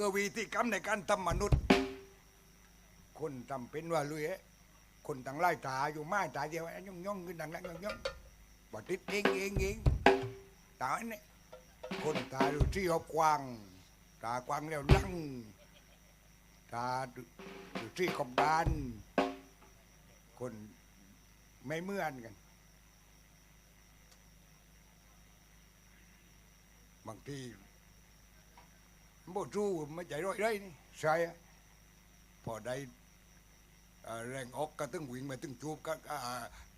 คือวิธีกรรมในการทำมนุษย์ คนทำเป็นว่าลุยคนต่างไล่ตาอยู่ไม้ตาเดียวย่องย่องขึ้นดังนั้นย่องย่องบ่ติดเองเองเองตาเนี่ยคนตาดูที่เขากว้าง ตากว้างแล้วนั่งตาดูที่กบดานคนไม่เมื่อนกันบางที บ่รู้ไม่ใจร้อยเลยนี่ใช่พอได้แรงออกก็ตึงวิ่งมาตึงจูบก็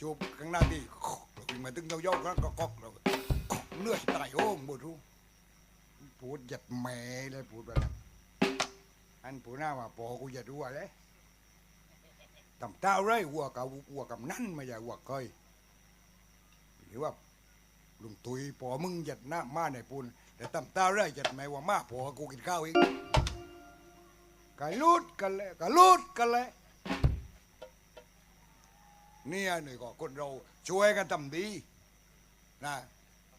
จูบข้างหน้าที่วิ่งมาตึงเยาๆก็ก็กอกเหนื่อยตายโอ้งบ่รู้พูดหยัดแม่เลยพูดแบบนั้นอันผู้หน้าว่าพอกูจะรู้อะไรตำเต้าเลยวัวกับวัวกับนั่นไม่ใช่วัวเคยหรือว่าลุงตุยพอมึงหยัดหน้ามาในปูน แต่ตำตาเรื่อยหยัดไม่ว่ามาพอกูกินข้าวเองกะลุดกันเลยกะลุดกันเลยเนี่ยนี่ก็คนเราช่วยกันทำดีนะ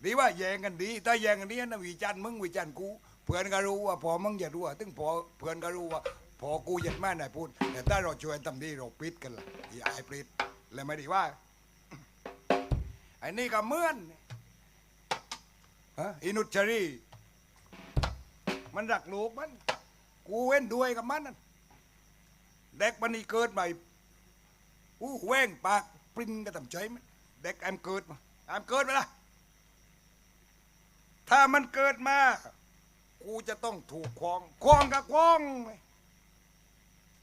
ดีว่าแย่งกันดี ถ้าแย่งกันนี้นะวิจารณ์มึงวิจารณ์กูเพื่อนก็รู้ว่าพอมึงหยัดรู้ว่าถึงพอเพื่อนก็รู้ว่าพอกูหยัดมาในปูนแต่ถ้าเราช่วยทำดีเราปิดกันละอย่าไอ้ปิดเลยไม่ดีว่าไอ้นี่ก็เมื่อน ฮะอินุชรี มันรักลูกมัน กูเว้นด้วยกับมันนั่นเด็กมันนี่เกิดใหม่อู้แว่งปากปริ้นกระตำใจมันเด็กแอมเกิดมาแอมเกิดมาละถ้ามันเกิดมา กูจะต้องถูกคลองคลองกับคลอง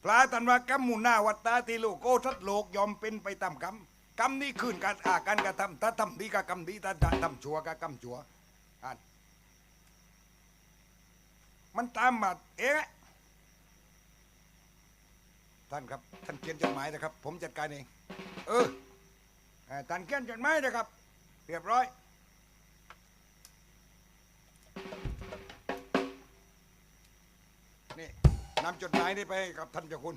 พระตันวากรรมมุนาวัตตาติโลกโกทัดโลกยอมเป็นไปตามกรรมกรรมนี่คืนการอาการกระทำถ้าทำดีก็กรรมดีถ้าทำชั่วก็กรรมชั่ว อ่าน มันตามมาเองอะท่านครับ ท่านเขียนจดหมายนะครับ ผมจัดการเอง เอออ่อท่านเขียนจดหมายนะครับ เรียบร้อย นี่นำจดหมายนี้ไปให้กับท่านเจ้าคุณ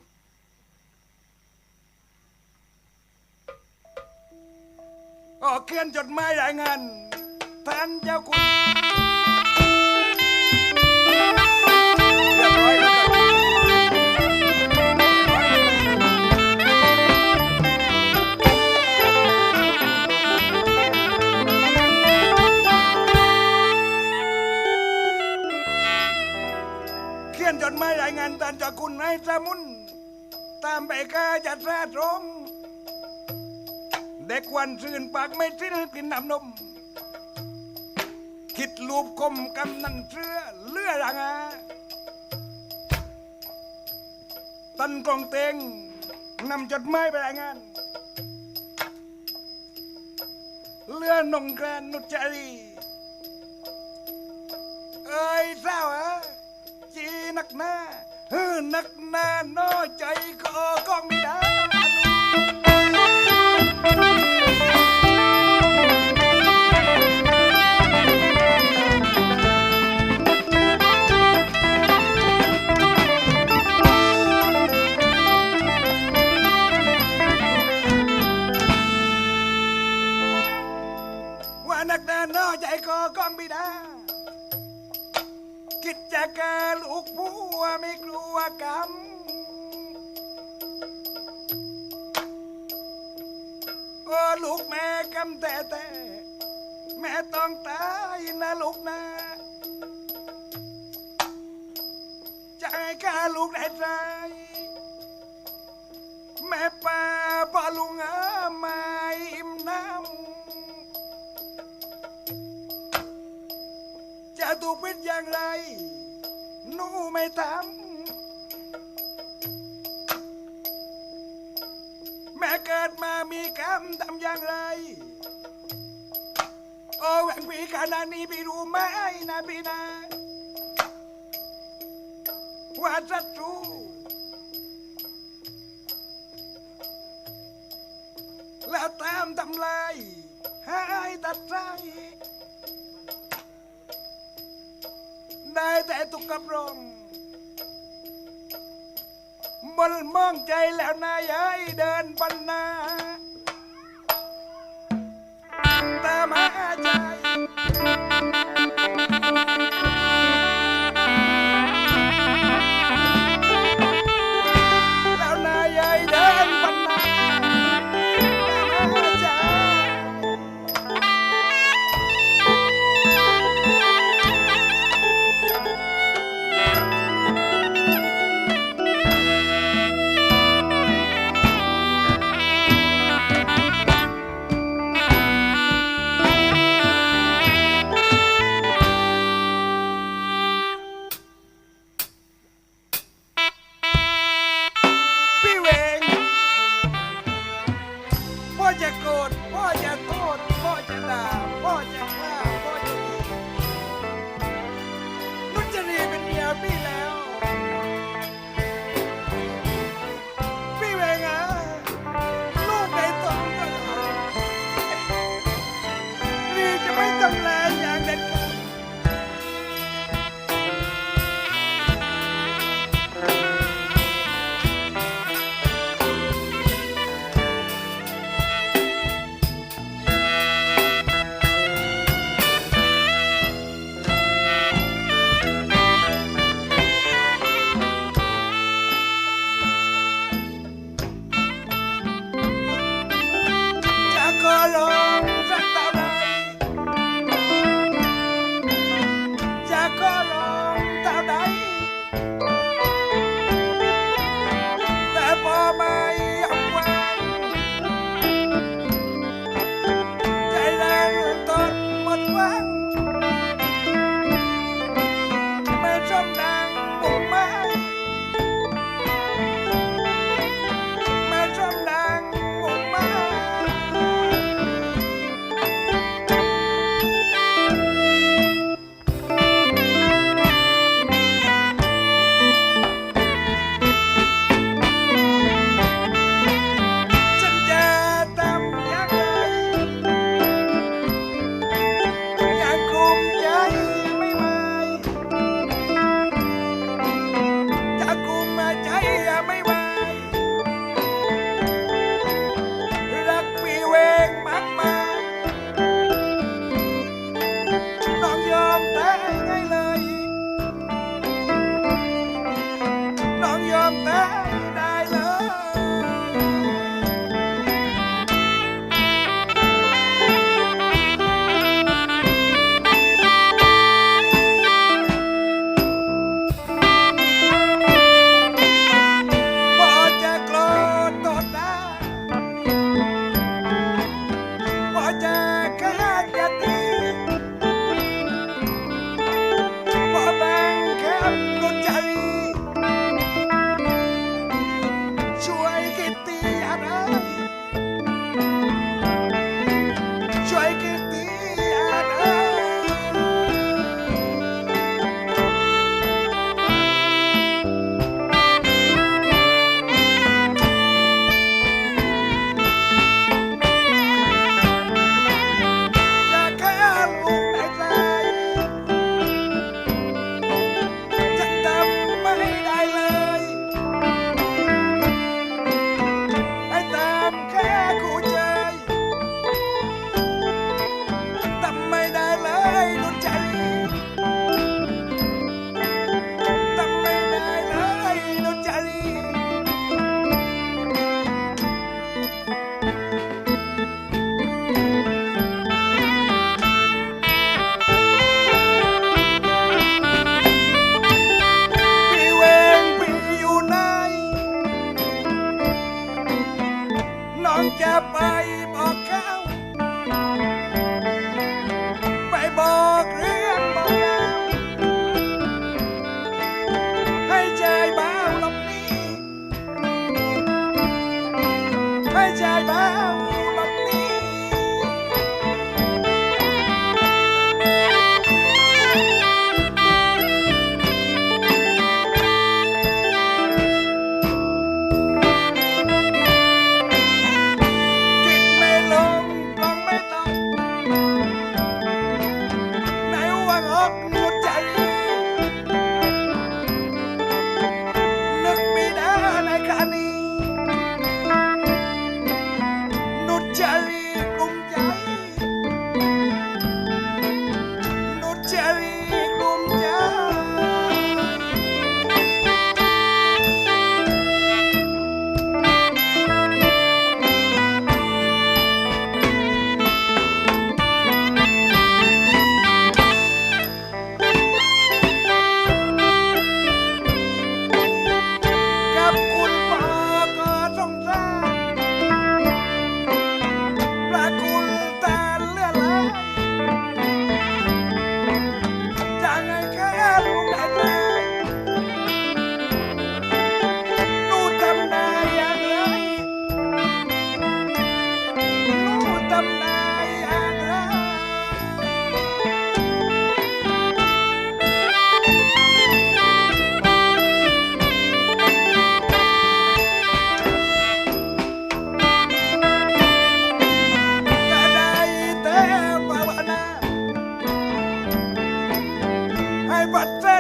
ก็เขียนจดหมายรายงานท่านเจ้าคุณ สมุน ตามไปกาจัดราตรงเด็กวันซื่นปากไม่สิ้นกินน้ำนม คิดรูปคมกำนันเชื่อเลือรังอาตันกองเตงนำจดหมายไปรายงาน เลื่อนงแกรนนุจรีเอ้ยเศร้าฮะจีนักหน้าเฮ้อนัก หน้าน้อใจก็กล้องไม่ได้ว่านักแดนนอใจคอกล้องบิดาคิ ดจะแกลูกผัวไม่กลัวกรรมโอ้ลูกแม่กำแต่แต่แม่ต้องตายนะลูกนะจะให้ข้าลูกได้ใจแม่ป้าพอลุงอาไม่อิ่มน้ำ จะถูกเป็นอย่างไร หนูไม่ทำแม่เกิดมามีกรรมทำอย่างไร โอ้แหวงผีขนาดนี้พี่รู้ไหมนะพี่นะ ว่าศัตรูแล้วตามทำลายหายตัดใจ ได้แต่ตุกกระปรองบนมองใจแล้วนายเอ้ยเดินปันนา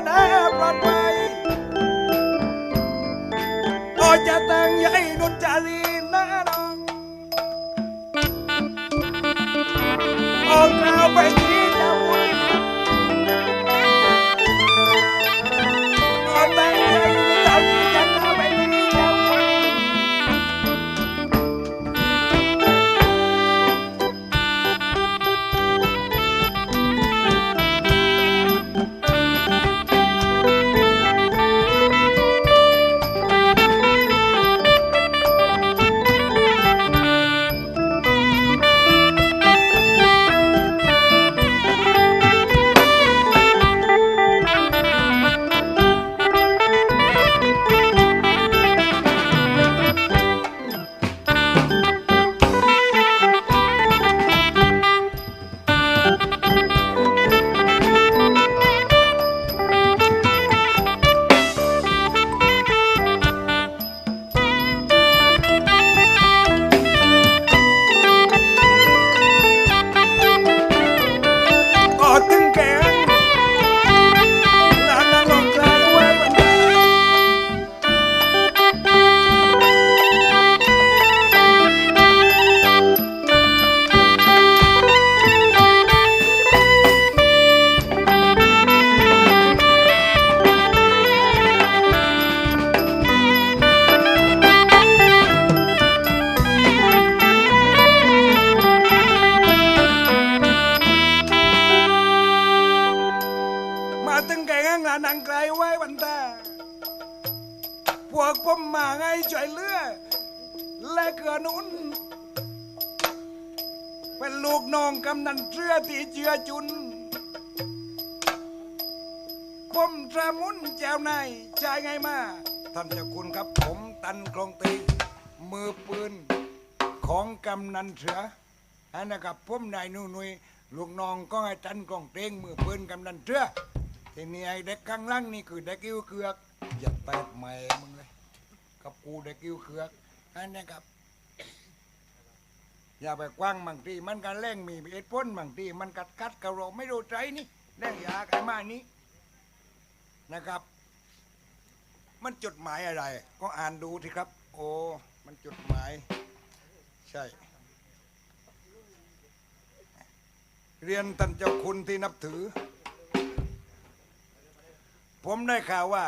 นแอปลอดภัยก็จะตั้งใหญ่นุจจารี และเกือนุน เป็นลูกน้องกำนันเชื่อที่เจือจุนผมทรามุนเจ้านายชายไงมา ท่านเจ้าคุณครับผมตันคลองเตงมือปืนของกำนันเสืออันนะครับผมนายนุนุยลูกน้องก็ไอ้ตันคลองเตงมือปืนกำนันเสือทีนี้ไอ้เด็กข้างล่างนี่คือเด็กกิ้วเกือกอย่าแตกแม่มึงเลยกับกูเด็กกิ้วเกือก อันนะครับ อย่าไปกว้างบางทีมันกันเล่งมีเหตุผลบางทีมันกัดกัดกระโรไม่รู้ใจนี่เล่งยาไขมานี้นะครับ มันจดหมายอะไร ก็อ่านดูสิครับ โอ้มันจดหมาย ใช่ เรียนท่านเจ้าคุณที่นับถือ ผมได้ข่าวว่า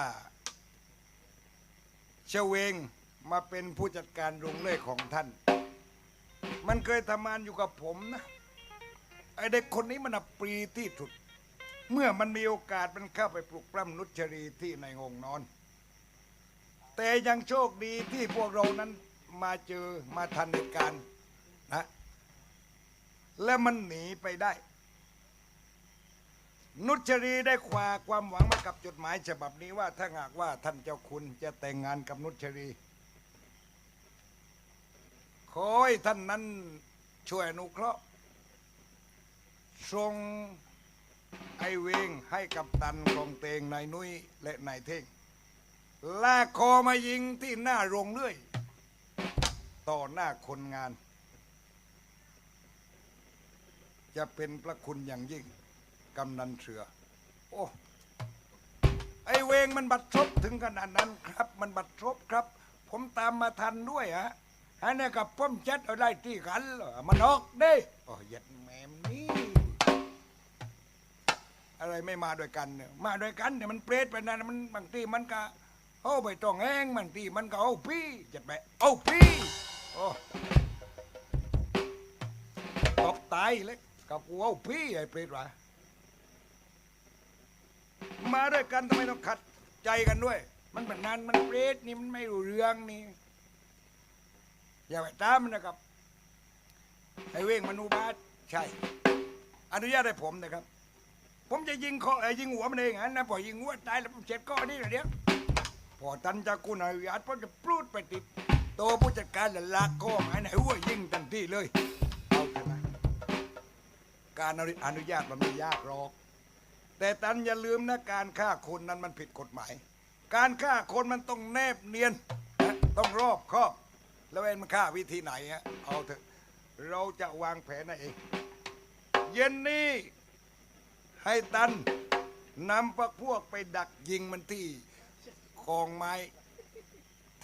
เชเวง มาเป็นผู้จัดการโรงเล่ของท่าน มันเคยทำงานอยู่กับผมนะไอเด็กคนนี้มันปรีที่สุด เมื่อมันมีโอกาสมันเข้าไปปลุกปล้ำนุชรีที่ในห้องนอน แต่ยังโชคดีที่พวกเรานั้นมาเจอมาทันเหตุการณ์นะ และมันหนีไปได้ นุชรีได้คว้าความหวังมากับจดหมายฉบับนี้ว่าถ้าหากว่าท่านเจ้าคุณจะแต่งงานกับนุชรี ขอให้ท่านนั้นช่วยอนุเคราะห์ทรงไอเวงให้กับตันกองเตงนายนุ้ยและนายเท่งลากคอมายิงที่หน้าโรงเลื่อย ต่อหน้าคนงาน จะเป็นพระคุณอย่างยิ่งกำนันเสือ โอ้ไอเวงมันบัดซบถึงขนาดนั้นครับ มันบัดซบครับ ผมตามมาทันด้วยฮะ อันนี้กับผมจัดเอาได้ที่กันเหรอมันออกเด้โอ้ยัดแมมนี่ อะไรไม่มาด้วยกันเนี่ยมาด้วยกันเนี่ยมันเปรตไปนั่นมันบางทีมันก็เอาไปต้องแห้งบางทีมันก็เอาพี่จัดไปเอาพี่โอ้ตบตายเลยกับกูเอาพี่ไอ้เปรตวะมาด้วยกันทำไมต้องขัดใจกันด้วย มันเป็นนั้นมันเปรตนี่มันไม่รู้เรื่องนี่ อย่าไปตามมันนะครับไอ้เว้งมนุบาตใช่ อนุญาตให้ผมนะครับ ผมจะยิงคอเอ้ยิงหัวมันเองนะพอยิงหัวตายแล้วผมเจ็บก้อนนี่เดี๋ยวพอตันจากกุนอนุญาตผมจะปลูดไปติดโตผู้จัดการและลากก้อมาไหนหัวยิงทันทีเลยเอาเถอะนะการอนุญาตมันไม่ยากหรอกแต่ตันอย่าลืมนะการฆ่าคนนั้นมันผิดกฎหมาย การฆ่าคนมันต้องแนบเนียน ต้องรอบคอบ แล้วเอ็นมันฆ่าวิธีไหนฮะเอาเถอะเราจะวางแผนให้เอง เย็นนี้ให้ตันนำพวกพวกไปดักยิงมันที่คองไม้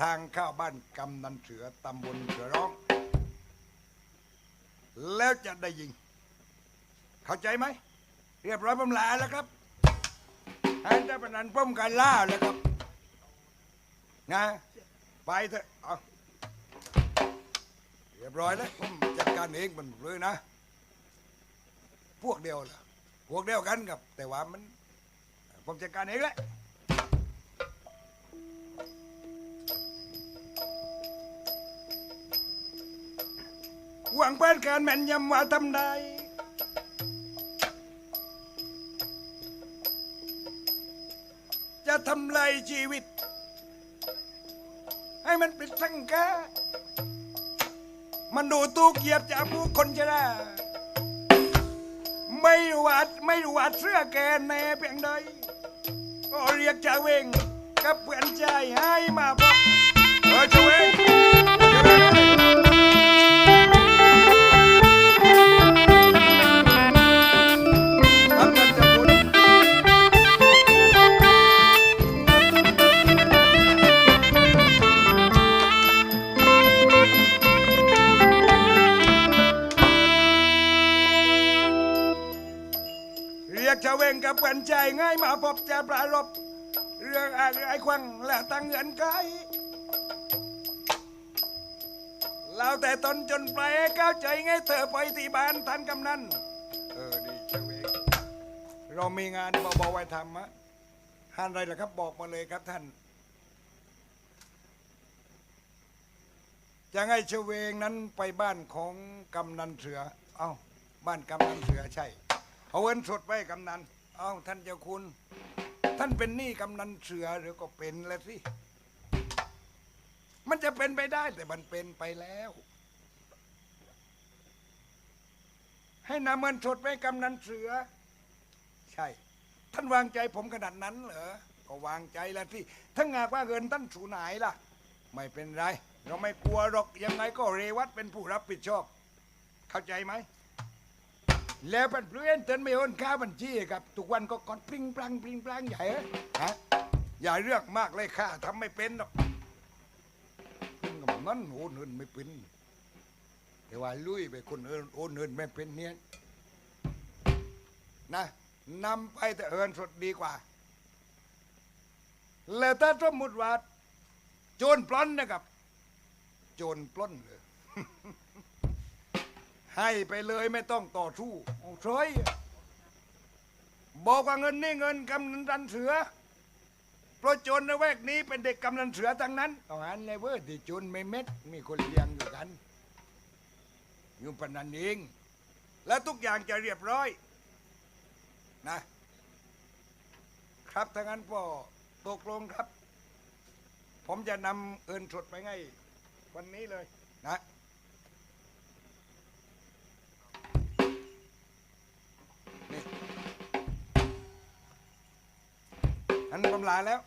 ทางเข้าบ้านกำนันเสือตำบลเสือร้อง แล้วจะได้ยิง เข้าใจไหม เรียบร้อยผมลาแล้วครับให้เจ้าพนันป้อมกันล่าแล้วครับ นะ ไปเถอะเอา รียบร้อยแล้วผมจัดการเองมันเลยนะ พวกเดียวเหรอพวกเดียวกันครับ แต่ว่ามัน ผมจัดการเองแหละหวังเป็นการแม่นยำว่าทำได้จะทำลายชีวิต ให้มันเป็นสังกา มันดูตูเกียบจากผู้คนจะได้ไม่หวาดไม่หวาดเสื้อแกแน่เพียงใดก็เรียกจ่าเวงกับเพื่อนใจให้มาพบเออจ่าเวง ควังและตั้งเงินไกเราแต่ตนจนปลายเข้าวใจไงเธอไปที่บ้านท่านกำนันเออดีเชเวงเรามีงานเบาๆไว้ทำมะหานอะไรล่ะครับบอกมาเลยครับท่านจะให้เชเวงนั้นไปบ้านของกำนันเสือ เอ้าบ้านกำนันเสือใช่ เอาเงินสดไว้กำนัน เอ้าท่านเจ้าคุณ ท่านเป็นหนี้กำนันเสือหรือก็เป็นแล้วสิ มันจะเป็นไปได้แต่มันเป็นไปแล้ว ให้นำเงินสดไปกำนันเสือ ใช่ ท่านวางใจผมขนาดนั้นเหรอ ก็วางใจแล้วที่ถ้าหากว่าเงินท่านสูญหายล่ะ ไม่เป็นไร เราไม่กลัวหรอกยังไงก็เรวัตเป็นผู้รับผิดชอบ เข้าใจไหม แล้วเป็นเพื่อนเตือนไม่โอนค่าบัญชีครับ ทุกวันก็กอดปริงปลังปริงปลังใหญ่เหรอฮะอย่าเรื่องมากเลยค่ะทำไม่เป็นหรอกเนกับนั้นโอนเงินไม่เป็นแต่ว่าลุยไปคนอื่นโอนเงินไม่เป็นเนี่ยนะนำไปแต่เอินสดดีกว่า แล้วถ้าสมมติว่าโจรปล้นนะครับ โจรปล้นเลย ให้ไปเลยไม่ต้องต่อสู้เอาเฉยบอกว่าเงินนี่เงินกำนันเสือเพราะจรในแวกนี้เป็นเด็กกำนันเสือทั้งนั้นต้องหันเลยเว้ยที่จรไม่เม็ด มีคนเลี้ยงอยู่กันอยู่ปนนันเองและทุกอย่างจะเรียบร้อยนะ ครับถ้างั้นพ่อตกลงครับ ผมจะนำเอินสดไปให้วันนี้เลยนะ มันนำลาแล้ว